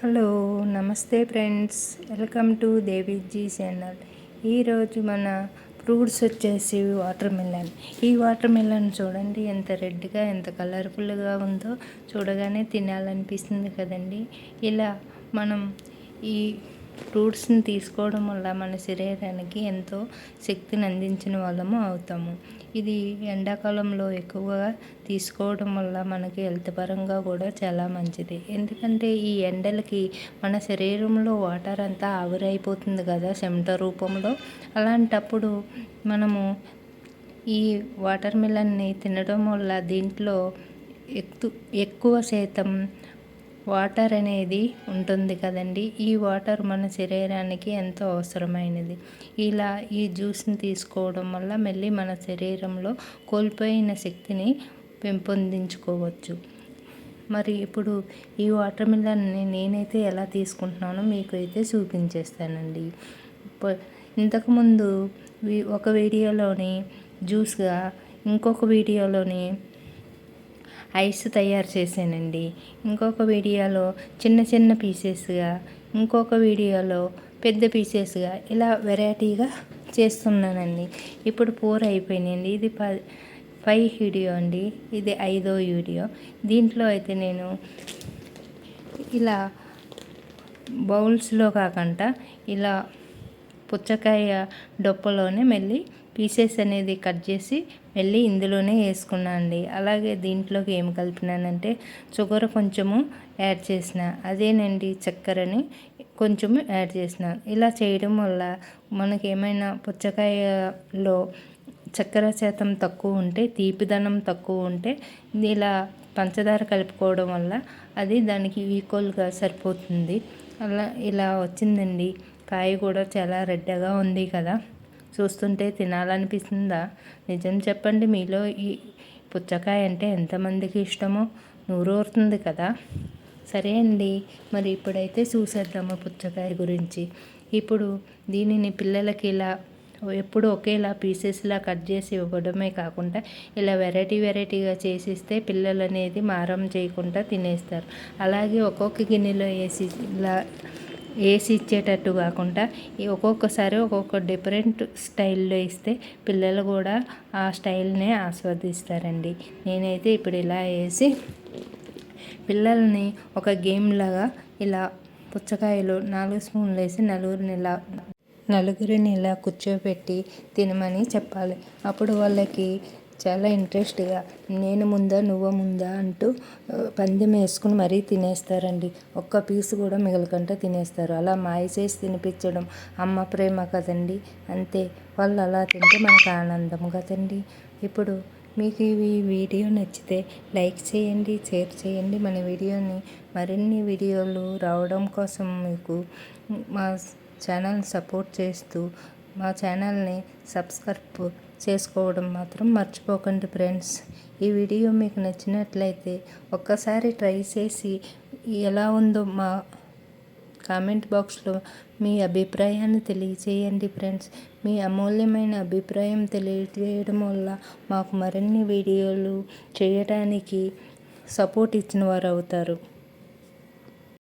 Hello నమస్తే friends. Welcome to Deviji channel. ఈరోజు మన ఫ్రూట్స్ వచ్చేసి వాటర్ మిలన్. ఈ వాటర్ మిలన్ చూడండి ఎంత రెడ్గా ఎంత కలర్ఫుల్గా ఉందో చూడగానే తినాలనిపిస్తుంది కదండి. ఇలా మనం ఈ ఫ్రూట్స్ని తీసుకోవడం వల్ల మన శరీరానికి ఎంతో శక్తిని అందించిన వాళ్ళము అవుతాము. ఇది ఎండాకాలంలో ఎక్కువగా తీసుకోవడం వల్ల మనకి హెల్త్ పరంగా కూడా చాలా మంచిది. ఎందుకంటే ఈ ఎండలకి మన శరీరంలో వాటర్ అంతా ఆవిరైపోతుంది కదా చెమట రూపంలో. అలాంటప్పుడు మనము ఈ వాటర్ మిలన్ని తినడం వల్ల దీంట్లో ఎక్కువ శాతం వాటర్ అనేది ఉంటుంది కదండి. ఈ వాటర్ మన శరీరానికి ఎంతో అవసరమైనది. ఇలా ఈ జ్యూస్ని తీసుకోవడం వల్ల మళ్ళీ మన శరీరంలో కోల్పోయిన శక్తిని పెంపొందించుకోవచ్చు. మరి ఇప్పుడు ఈ వాటర్ మిలన్ని నేనైతే ఎలా తీసుకుంటున్నానో మీకు అయితే చూపించేస్తానండి ఇంతకుముందు ఒక వీడియోలోని జ్యూస్గా ఇంకొక వీడియోలోని ఐస్ తయారు చేశానండి. ఇంకొక వీడియోలో చిన్న చిన్న పీసెస్గా ఇంకొక వీడియోలో పెద్ద పీసెస్గా ఇలా వెరైటీగా చేస్తున్నానండి. ఇప్పుడు పూర అయిపోయినాయండి. ఇది ప ఫైవ్ వీడియో అండి. ఇది ఐదో వీడియో. దీంట్లో అయితే నేను ఇలా బౌల్స్లో కాకుండా ఇలా పుచ్చకాయ డొప్పలోనే మళ్ళీ పీసెస్ అనేది కట్ చేసి వెళ్ళి ఇందులోనే వేసుకున్నాను అండి. అలాగే దీంట్లోకి ఏం కలిపినానంటే షుగర్ కొంచెము యాడ్ చేసిన. అదేనండి చక్కెరని కొంచెము యాడ్ చేసిన. ఇలా చేయడం వల్ల మనకి ఏమైనా పుచ్చకాయలో చక్కెర శాతం తక్కువ ఉంటే తీపిదనం తక్కువ ఉంటే ఇలా పంచదార కలుపుకోవడం వల్ల అది దానికి ఈక్వల్గా సరిపోతుంది. అలా ఇలా వచ్చిందండి. కాయ కూడా చాలా రెడ్డగా ఉంది కదా. చూస్తుంటే తినాలనిపిస్తుందా? నిజం చెప్పండి మీలో ఈ పుచ్చకాయ అంటే ఎంతమందికి ఇష్టమో నూరూరుతుంది కదా? సరే అండి మరి ఇప్పుడైతే చూసేద్దాము పుచ్చకాయ గురించి. ఇప్పుడు దీనిని పిల్లలకి ఇలా ఎప్పుడు ఒకేలా పీసెస్లా కట్ చేసి ఇవ్వడమే కాకుండా ఇలా వెరైటీ వెరైటీగా చేసిస్తే పిల్లలు అనేది మారం చేయకుండా తినేస్తారు. అలాగే ఒక్కొక్క గిన్నెలో వేసి ఇలా వేసి ఇచ్చేటట్టు కాకుండా ఒక్కొక్కసారి ఒక్కొక్క డిఫరెంట్ స్టైల్లో ఇస్తే పిల్లలు కూడా ఆ స్టైల్నే ఆస్వాదిస్తారండి. నేనైతే ఇప్పుడు ఇలా వేసి పిల్లల్ని ఒక గేమ్ లాగా ఇలా పుచ్చకాయలు నాలుగు స్పూన్లు వేసి నలుగురిని ఇలా నలుగురిని ఇలా కూర్చోబెట్టి తినమని చెప్పాలి. అప్పుడు వాళ్ళకి చాలా ఇంట్రెస్ట్గా నేను ముందా నువ్వు ముందా అంటూ పందెం వేసుకుని మరీ తినేస్తారండి. ఒక్క పీస్ కూడా మిగలకుండా తినేస్తారు. అలా మాయ చేసి తినిపించడం అమ్మ ప్రేమ కదండి. అంతే వాళ్ళు అలా తింటే మనకు ఆనందం కదండి. ఇప్పుడు మీకు ఈ వీడియో నచ్చితే లైక్ చేయండి షేర్ చేయండి. మన వీడియోని మరిన్ని వీడియోలు రావడం కోసం మీకు మా ఛానల్ సపోర్ట్ చేస్తూ మా ఛానల్ని సబ్స్క్రైబ్ చేసుకోవడం మాత్రం మర్చిపోకండి ఫ్రెండ్స్. ఈ వీడియో మీకు నచ్చినట్లయితే ఒక్కసారి ట్రై చేసి ఎలా ఉందో మా కామెంట్ బాక్స్లో మీ అభిప్రాయాన్ని తెలియచేయండి ఫ్రెండ్స్. మీ అమూల్యమైన అభిప్రాయం తెలియజేయడం వల్ల మాకు మరిన్ని వీడియోలు చేయడానికి సపోర్ట్ ఇచ్చిన వారు అవుతారు.